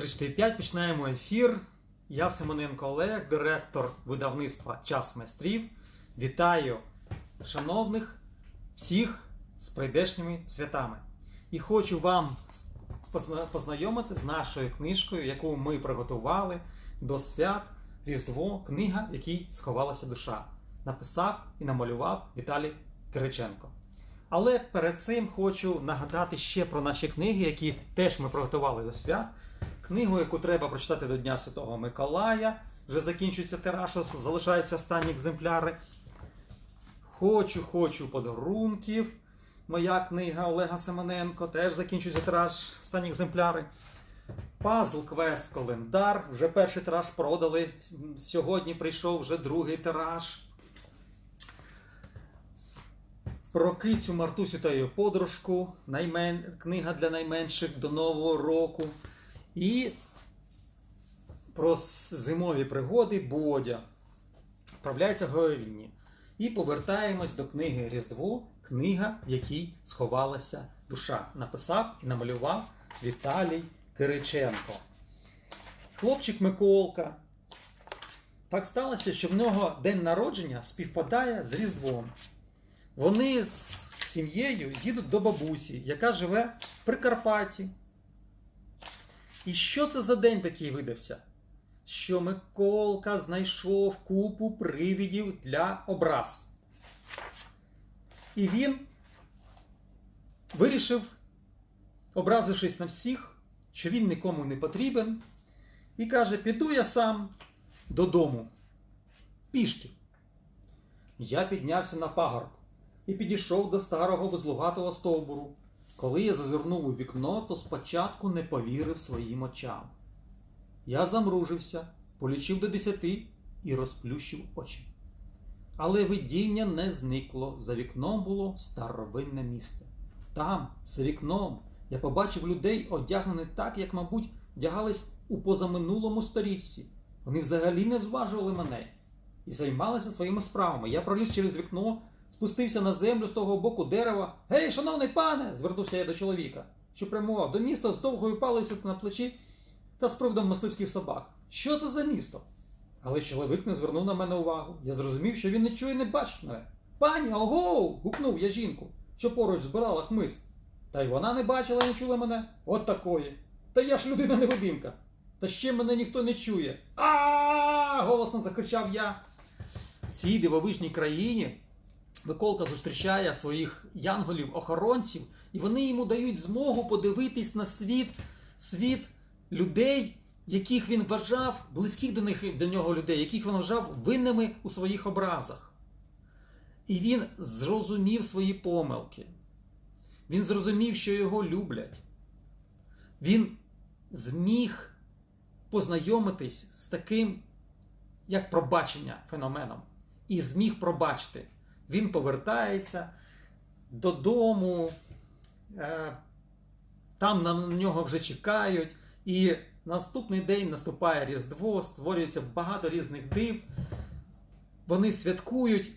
345 починаємо ефір. Я Симоненко Олег, директор видавництва Час майстрів. Вітаю шановних всіх з прийдешніми святами. І хочу вам познайомити з нашою книжкою, яку ми приготували до свят Різдво, книга, в якій сховалася душа. Написав і намалював Віталій Кириченко. Але перед цим хочу нагадати ще про наші книги, які теж ми приготували до свят. Книгу, яку треба прочитати до Дня Святого Миколая. Вже закінчується тираж, залишаються останні екземпляри. Хочу, хочу подарунків. Моя книга Олега Семененко. Теж закінчується тираж, останні екземпляри. Пазл Квест Календар. Вже перший тираж продали. Сьогодні прийшов вже другий тираж. Про кицю Мартусю та її подружку, наймен... книга для найменших до Нового року. І про зимові пригоди Бодя. Вправляється в Говільні. І повертаємось до книги Різдво, книга, в якій сховалася душа. Написав і намалював Віталій Кириченко. Хлопчик Миколка. Так сталося, що в нього день народження співпадає з Різдвом. Вони з сім'єю їдуть до бабусі, яка живе в Прикарпатті. І що це за день такий видався? Що Миколка знайшов купу привідів для образ. І він вирішив, образившись на всіх, що він нікому не потрібен, і каже: піду я сам додому. Пішки. Я піднявся на пагорб і підійшов до старого безлугатого стовбуру. Коли я зазирнув у вікно, то спочатку не повірив своїм очам. Я замружився, полічив до десяти і розплющив очі. Але видіння не зникло. За вікном було старовинне місто. Там, за вікном, я побачив людей, одягнених так, як, мабуть, вдягались у позаминулому сторічці. Вони взагалі не зважували мене і займалися своїми справами. Я проліз через вікно, спустився на землю з того боку дерева. Гей, шановний пане! звернувся я до чоловіка, що прямував до міста з довгою палицею на плечі та з приводом мисливських собак. Що це за місто? Але чоловік не звернув на мене увагу. Я зрозумів, що він не чує і не бачить мене. Пані, ого! гукнув я жінку, що поруч збирала хмиз. Та й вона не бачила і не чула мене. От такої. Та я ж людина невидимка. Та ще мене ніхто не чує. А! голосно закричав я. В цій дивовижній країні Миколка зустрічає своїх янголів-охоронців, і вони йому дають змогу подивитись на світ, світ людей, яких він вважав, близьких до, них, до нього людей, яких він вважав винними у своїх образах. І він зрозумів свої помилки. Він зрозумів, що його люблять. Він зміг познайомитись з таким, як пробачення феноменом, і зміг пробачити. Він повертається додому, е, там на нього вже чекають, і наступний день наступає Різдво, створюється багато різних див. Вони святкують.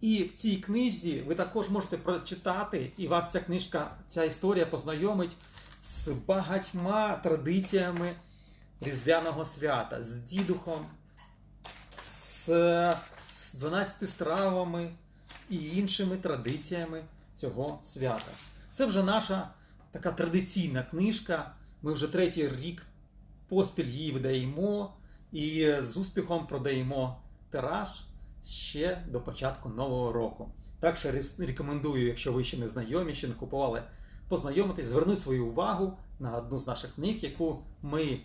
І в цій книзі ви також можете прочитати, і вас ця книжка, ця історія познайомить з багатьма традиціями Різдвяного свята, з дідухом, з, з 12 стравами і іншими традиціями цього свята. Це вже наша така традиційна книжка. Ми вже третій рік поспіль її видаємо і з успіхом продаємо тираж ще до початку нового року. Так що рекомендую, якщо ви ще не знайомі, ще не купували, познайомитись, звернути свою увагу на одну з наших книг, яку ми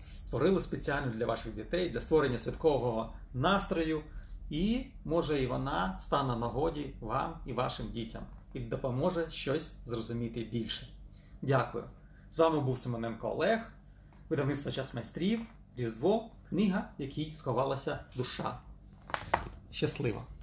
створили спеціально для ваших дітей, для створення святкового настрою. І може і вона стане нагоді вам і вашим дітям і допоможе щось зрозуміти більше. Дякую. З вами був Семененко Олег, видавництво час майстрів, Різдво, книга, в якій сховалася душа. Щасливо!